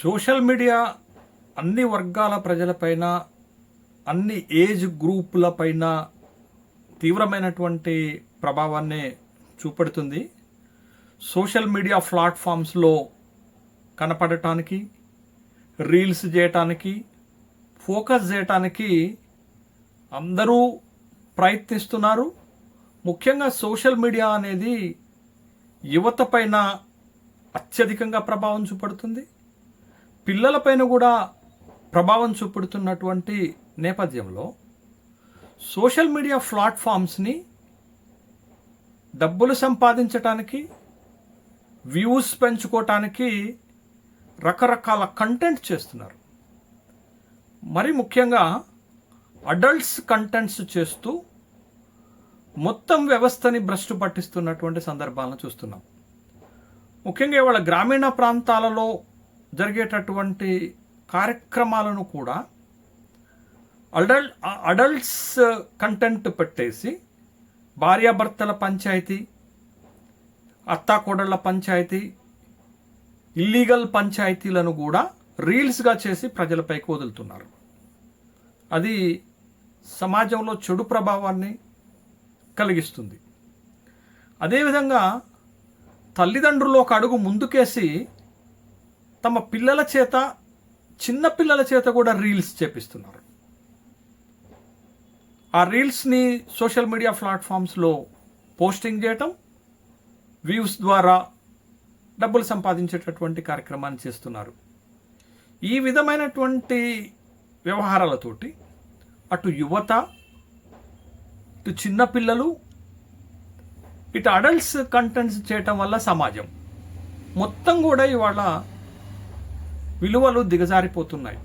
Social media అన్ని వర్గాల ప్రజలపైన అన్ని ఏజ్ గ్రూపులపైన తీవ్రమైనటువంటి ప్రభావాన్ని చూపెడుతుంది. సోషల్ మీడియా ప్లాట్ఫామ్స్లో కనపడటానికి రీల్స్ చేయటానికి ఫోకస్ చేయటానికి అందరూ ప్రయత్నిస్తున్నారు. ముఖ్యంగా సోషల్ మీడియా అనేది యువత పైన అత్యధికంగా ప్రభావం చూపడుతుంది. పిల్లలపైన కూడా ప్రభావం చూపెడుతున్నటువంటి నేపథ్యంలో సోషల్ మీడియా ప్లాట్ఫామ్స్ని డబ్బులు సంపాదించటానికి వ్యూస్ పెంచుకోవటానికి రకరకాల కంటెంట్ చేస్తున్నారు. మరి ముఖ్యంగా అడల్ట్స్ కంటెంట్స్ చేస్తూ మొత్తం వ్యవస్థని భ్రష్టు పట్టిస్తున్నటువంటి సందర్భాలను చూస్తున్నాం. ముఖ్యంగా ఇవాళ గ్రామీణ ప్రాంతాలలో జరిగేటటువంటి కార్యక్రమాలను కూడా అడల్ అడల్ట్స్ కంటెంట్ పెట్టేసి భార్యాభర్తల పంచాయతీ అత్తాకోడళ్ళ పంచాయతీ ఇల్లీగల్ పంచాయతీలను కూడా రీల్స్గా చేసి ప్రజలపైకి వదులుతున్నారు. అది సమాజంలో చెడు ప్రభావాన్ని కలిగిస్తుంది. అదేవిధంగా తల్లిదండ్రులు ఒక అడుగు ముందుకేసి తమ పిల్లల చేత చిన్న పిల్లల చేత కూడా రీల్స్ చేపిస్తున్నారు. ఆ రీల్స్ని సోషల్ మీడియా ప్లాట్ఫామ్స్లో పోస్టింగ్ చేయటం వ్యూస్ ద్వారా డబ్బులు సంపాదించేటటువంటి కార్యక్రమాన్ని చేస్తున్నారు. ఈ విధమైనటువంటి వ్యవహారాలతోటి అటు యువత ఇటు చిన్నపిల్లలు ఇటు అడల్ట్స్ కంటెంట్స్ చేయటం వల్ల సమాజం మొత్తం కూడా ఇవాళ విలువలు దిగజారిపోతున్నాయి.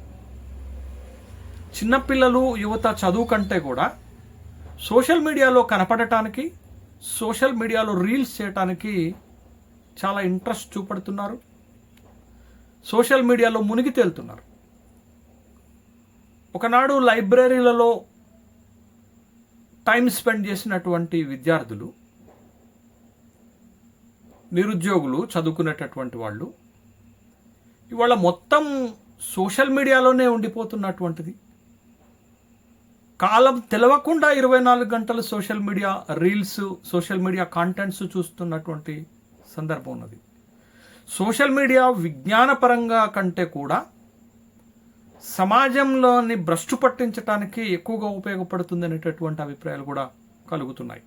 చిన్నపిల్లలు యువత చదువు కంటే కూడా సోషల్ మీడియాలో కనపడటానికి సోషల్ మీడియాలో రీల్స్ చేయటానికి చాలా ఇంట్రెస్ట్ చూపడుతున్నారు. సోషల్ మీడియాలో మునిగి తేలుతున్నారు. ఒకనాడు లైబ్రరీలలో టైం స్పెండ్ చేసినటువంటి విద్యార్థులు నిరుద్యోగులు చదువుకునేటటువంటి వాళ్ళు ఇవాళ మొత్తం సోషల్ మీడియాలోనే ఉండిపోతున్నటువంటిది. కాలం తెలవకుండా ఇరవై నాలుగు గంటలు social media reels social media contents చూస్తున్నటువంటి సందర్భం ఉన్నది. సోషల్ మీడియా విజ్ఞానపరంగా కంటే కూడా సమాజంలోని భ్రష్టు పట్టించడానికి ఎక్కువగా ఉపయోగపడుతుంది అనేటటువంటి అభిప్రాయాలు కూడా కలుగుతున్నాయి.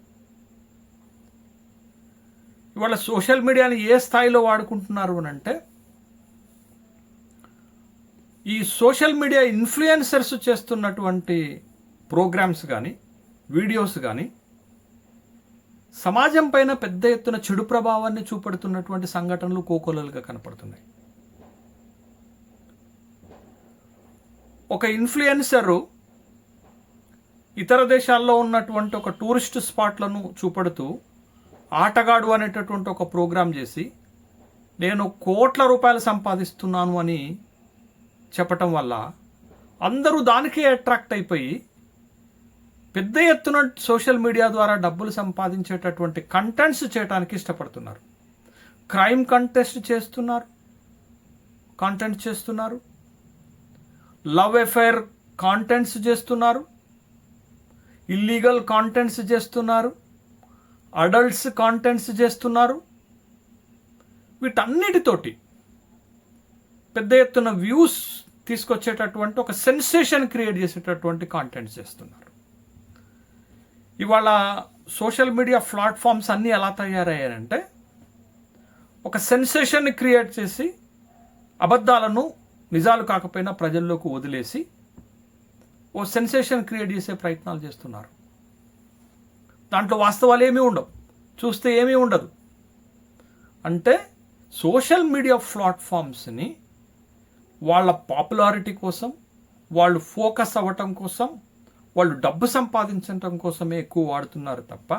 ఇవాళ సోషల్ మీడియాని ఏ స్థాయిలో వాడుకుంటున్నారు అని అంటే ఈ సోషల్ మీడియా ఇన్ఫ్లుయెన్సర్స్ చేస్తున్నటువంటి ప్రోగ్రామ్స్ కానీ వీడియోస్ కానీ సమాజం పైన పెద్ద ఎత్తున చెడు ప్రభావాన్ని చూపెడుతున్నటువంటి సంఘటనలు కోకోలలుగా కనపడుతున్నాయి. ఒక ఇన్ఫ్లుయెన్సరు ఇతర దేశాల్లో ఉన్నటువంటి ఒక టూరిస్ట్ స్పాట్లను చూపెడుతూ ఆటగాడు అనేటటువంటి ఒక ప్రోగ్రాం చేసి నేను కోట్ల రూపాయలు సంపాదిస్తున్నాను అని చెప్పటం వల్ల అందరూ దానికే అట్రాక్ట్ అయిపోయి పెద్ద ఎత్తున సోషల్ మీడియా ద్వారా డబ్బులు సంపాదించేటటువంటి కంటెంట్స్ చేయడానికి ఇష్టపడుతున్నారు. క్రైమ్ కంటెస్ట్ చేస్తున్నారు. కాంటెంట్ చేస్తున్నారు. లవ్ ఎఫైర్ కాంటెంట్స్ చేస్తున్నారు. ఇల్లీగల్ కాంటెంట్స్ చేస్తున్నారు. అడల్ట్స్ కాంటెంట్స్ చేస్తున్నారు. వీటన్నిటితోటి పెద్ద ఎత్తున వ్యూస్ తీసుకొచ్చేటటువంటి ఒక సెన్సేషన్ క్రియేట్ చేసేటటువంటి కాంటెంట్స్ చేస్తున్నారు. ఇవాళ సోషల్ మీడియా ప్లాట్ఫామ్స్ అన్నీ ఎలా తయారయ్యాయంటే ఒక సెన్సేషన్ క్రియేట్ చేసి అబద్ధాలను నిజాలు కాకపోయినా ప్రజల్లోకి వదిలేసి ఓ సెన్సేషన్ క్రియేట్ చేసే ప్రయత్నాలు చేస్తున్నారు. దాంట్లో వాస్తవాలు ఏమీ ఉండవు. చూస్తే ఏమీ ఉండదు. అంటే సోషల్ మీడియా ప్లాట్ఫామ్స్ని వాళ్ళ పాపులారిటీ కోసం వాళ్ళు ఫోకస్ అవ్వటం కోసం వాళ్ళు డబ్బు సంపాదించటం కోసమే ఎక్కువ వాడుతున్నారు తప్ప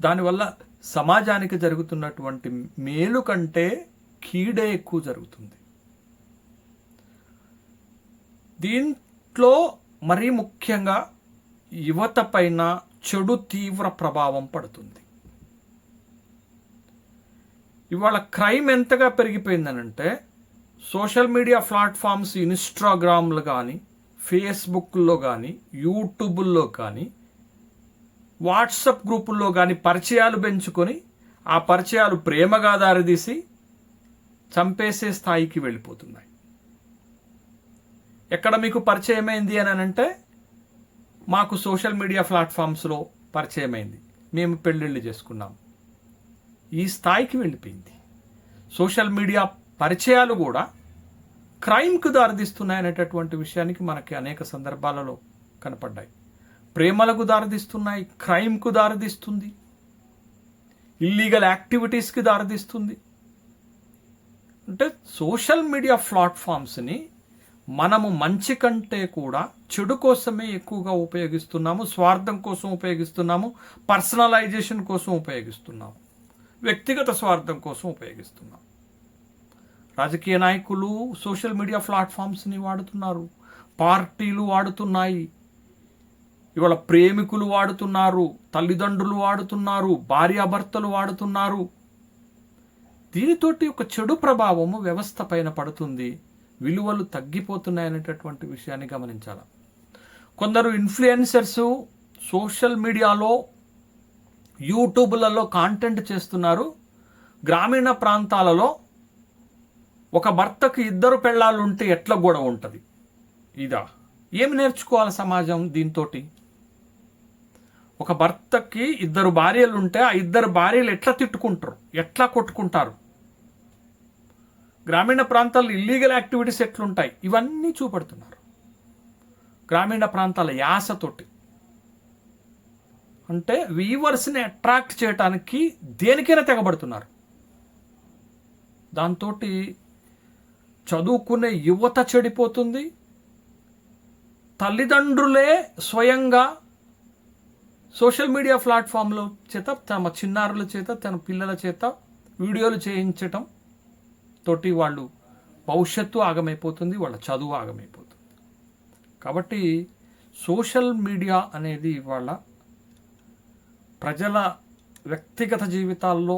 దానివల్ల సమాజానికి జరుగుతున్నటువంటి మేలు కంటే కీడే ఎక్కువ జరుగుతుంది. దీంట్లో మరీ ముఖ్యంగా యువత పైన చెడు తీవ్ర ప్రభావం పడుతుంది. ఇవాళ క్రైమ్ ఎంతగా పెరిగిపోయిందనంటే సోషల్ మీడియా ప్లాట్ఫామ్స్ ఇన్స్టాగ్రామ్లు కానీ ఫేస్బుక్లో కానీ యూట్యూబ్లో కానీ వాట్సప్ గ్రూపుల్లో కానీ పరిచయాలు పెంచుకొని ఆ పరిచయాలు ప్రేమగా దారితీసి చంపేసే స్థాయికి వెళ్ళిపోతున్నాయి. ఎక్కడ మీకు పరిచయమైంది అని అంటే మాకు సోషల్ మీడియా ప్లాట్ఫామ్స్లో పరిచయమైంది. మేము పెళ్ళిళ్ళు చేసుకున్నాం. ఈ స్థాయికి వెళ్ళిపోయింది. సోషల్ మీడియా పరిచయాలు కూడా క్రైమ్కు దారితీస్తున్నాయనేటటువంటి విషయానికి మనకి అనేక సందర్భాలలో కనపడ్డాయి. ప్రేమలకు దారితీస్తున్నాయి క్రైమ్కు దారితీస్తుంది ఇల్లీగల్ యాక్టివిటీస్కి దారితీస్తుంది. అంటే సోషల్ మీడియా ప్లాట్ఫామ్స్ని మనము మంచి కంటే కూడా చెడు కోసమే ఎక్కువగా ఉపయోగిస్తున్నాము స్వార్థం కోసం ఉపయోగిస్తున్నాము పర్సనలైజేషన్ కోసం ఉపయోగిస్తున్నాము వ్యక్తిగత స్వార్థం కోసం ఉపయోగిస్తున్నాం రాజకీయ నాయకులు సోషల్ మీడియా ప్లాట్ఫామ్స్ని వాడుతున్నారు. పార్టీలు వాడుతున్నాయి. ఇవాళ ప్రేమికులు వాడుతున్నారు తల్లిదండ్రులు వాడుతున్నారు భార్యాభర్తలు వాడుతున్నారు. దీనితోటి ఒక చెడు ప్రభావము వ్యవస్థ పైన పడుతుంది. విలువలు తగ్గిపోతున్నాయనేటటువంటి విషయాన్ని గమనించాలి. కొందరు ఇన్ఫ్లుయెన్సర్స్ సోషల్ మీడియాలో యూట్యూబ్లలో కాంటెంట్ చేస్తున్నారు. గ్రామీణ ప్రాంతాలలో ఒక భర్తకు ఇద్దరు పెళ్ళాలు ఉంటే ఎట్లా గొడవ ఉంటుంది? ఇదా. ఏమి నేర్చుకోవాలి సమాజం దీంతో ఒక భర్తకి ఇద్దరు భార్యలు ఉంటే ఆ ఇద్దరు భార్యలు ఎట్లా తిట్టుకుంటారు? ఎట్లా కొట్టుకుంటారు? గ్రామీణ ప్రాంతాల్లో ఇల్లీగల్ యాక్టివిటీస్ ఎట్లుంటాయి? ఇవన్నీ చూపెడుతున్నారు. గ్రామీణ ప్రాంతాల యాసతోటి. అంటే వీవర్స్ని అట్రాక్ట్ చేయడానికి దేనికైనా తెగబడుతున్నారు. దాంతో చదువుకునే యువత చెడిపోతుంది. తల్లిదండ్రులే స్వయంగా సోషల్ మీడియా ప్లాట్ఫామ్లో చేత తమ చిన్నారుల చేత తన పిల్లల చేత వీడియోలు చేయించటం తోటి వాళ్ళు భవిష్యత్తు ఆగమైపోతుంది వాళ్ళ చదువు ఆగమైపోతుంది. కాబట్టి సోషల్ మీడియా అనేది వాళ్ళ ప్రజల వ్యక్తిగత జీవితాల్లో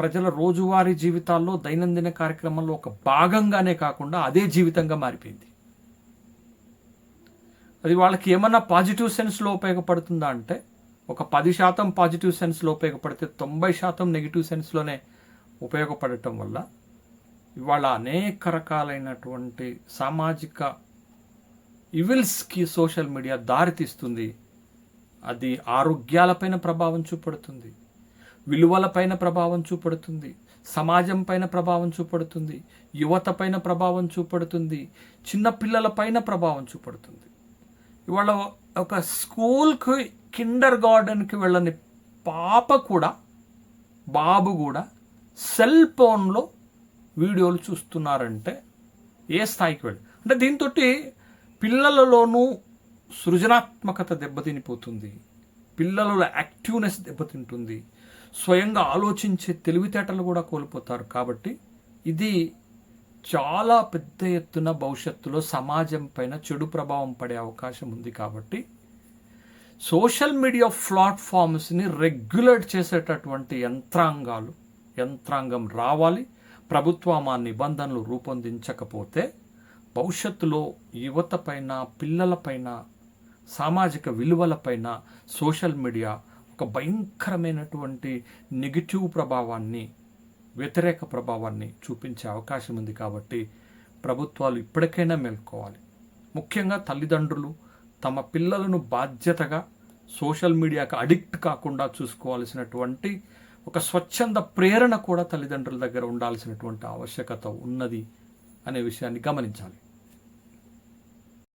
ప్రజల రోజువారీ జీవితాల్లో దైనందిన కార్యక్రమంలో ఒక భాగంగానే కాకుండా అదే జీవితంగా మారిపోయింది. అది వాళ్ళకి ఏమన్నా పాజిటివ్ సెన్స్లో ఉపయోగపడుతుందా అంటే ఒక పది శాతం పాజిటివ్ సెన్స్లో ఉపయోగపడితే తొంభై శాతం నెగిటివ్ సెన్స్లోనే ఉపయోగపడటం వల్ల ఇవాళ అనేక రకాలైనటువంటి సామాజిక ఇవిల్స్కి సోషల్ మీడియా దారితీస్తుంది. అది ఆరోగ్యాలపైన ప్రభావం చూపడుతుంది. విలువలపైన ప్రభావం చూపడుతుంది సమాజం పైన ప్రభావం చూపడుతుంది యువత పైన ప్రభావం చూపడుతుంది చిన్నపిల్లల పైన ప్రభావం చూపడుతుంది. ఇవాళ ఒక స్కూల్కి కిండర్ గార్డెన్కి వెళ్ళని పాప కూడా బాబు కూడా సెల్ ఫోన్లో వీడియోలు చూస్తున్నారంటే ఏ స్థాయికి వెళ్ళి అంటే దీంతో పిల్లలలోనూ సృజనాత్మకత దెబ్బతినిపోతుంది పిల్లలలో యాక్టివ్నెస్ దెబ్బతింటుంది స్వయంగా ఆలోచించే తెలివితేటలు కూడా కోల్పోతారు. కాబట్టి ఇది చాలా పెద్ద ఎత్తున భవిష్యత్తులో సమాజం పైన చెడు ప్రభావం పడే అవకాశం ఉంది కాబట్టి సోషల్ మీడియా ప్లాట్ఫామ్స్ని రెగ్యులేట్ చేసేటటువంటి యంత్రాంగాలు యంత్రాంగం రావాలి. ప్రభుత్వం ఆ నిబంధనలు రూపొందించకపోతే భవిష్యత్తులో యువత పైన పిల్లలపైన సామాజిక విలువలపైన సోషల్ మీడియా ఒక భయంకరమైనటువంటి నెగిటివ్ ప్రభావాన్ని వ్యతిరేక ప్రభావాన్ని చూపించే అవకాశం ఉంది కాబట్టి ప్రభుత్వాలు ఇప్పటికైనా మేల్కోవాలి. ముఖ్యంగా తల్లిదండ్రులు తమ పిల్లలను బాధ్యతగా సోషల్ మీడియాకు అడిక్ట్ కాకుండా చూసుకోవాల్సినటువంటి ఒక స్వచ్ఛంద ప్రేరణ కూడా తల్లిదండ్రుల దగ్గర ఉండాల్సినటువంటి ఆవశ్యకత ఉన్నది అనే విషయాన్ని గమనించాలి.